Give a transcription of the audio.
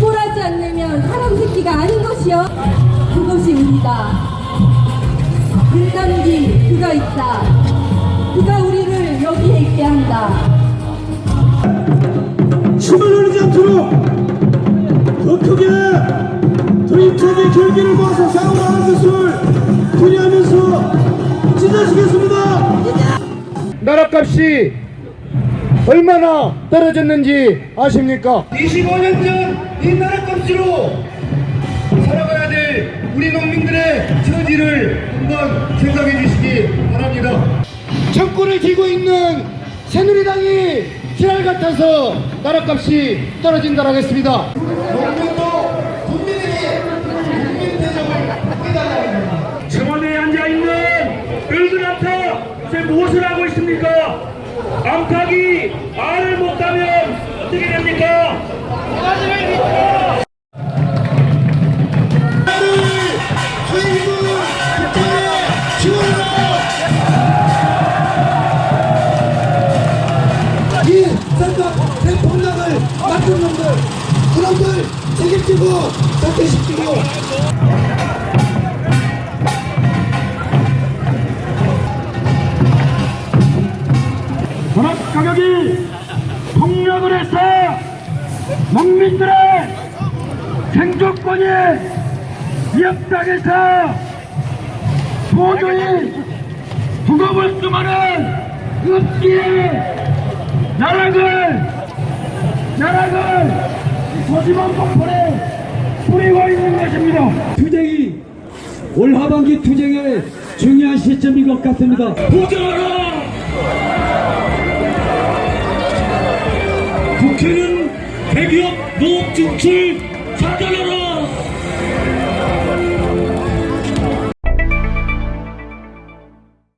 꼴하지 않으면 사람 새끼가 아닌 것이요. 그것이 우리다. 윤남기 그가 있다. 그가 우리를 여기에 있게 한다. 춤을 흘리지 않도록 더 크게 더 힘차게 결기를 모아서 싸우라는 것을 나라값이 얼마나 떨어졌는지 아십니까? 25년 전 이 나라값으로 살아가야 될 우리 농민들의 처지를 한번 생각해 주시기 바랍니다. 정권을 쥐고 있는 새누리당이 지랄 같아서 나라값이 떨어진다고 하겠습니다. 농민도 국민에게 국민 대접을 해달라는 청와대에 앉아 있는 제 무엇을 하고 있습니까? 암탉이 알을 못 따면 어떻게 됩니까? 이 선거 대폭락을 만든 놈들 그놈들 책임지고 사퇴시키고 가격이 폭락을 해서 농민들의 생존권이 위협당해서 도저히 두고볼 수만은 없기에 나락을 나락을 소심한 폭포에 뿌리고 있는 것입니다. 투쟁이 올 하반기 투쟁의 중요한 시점인 것 같습니다. 보장하라! বুক চিপচিপ সাজানো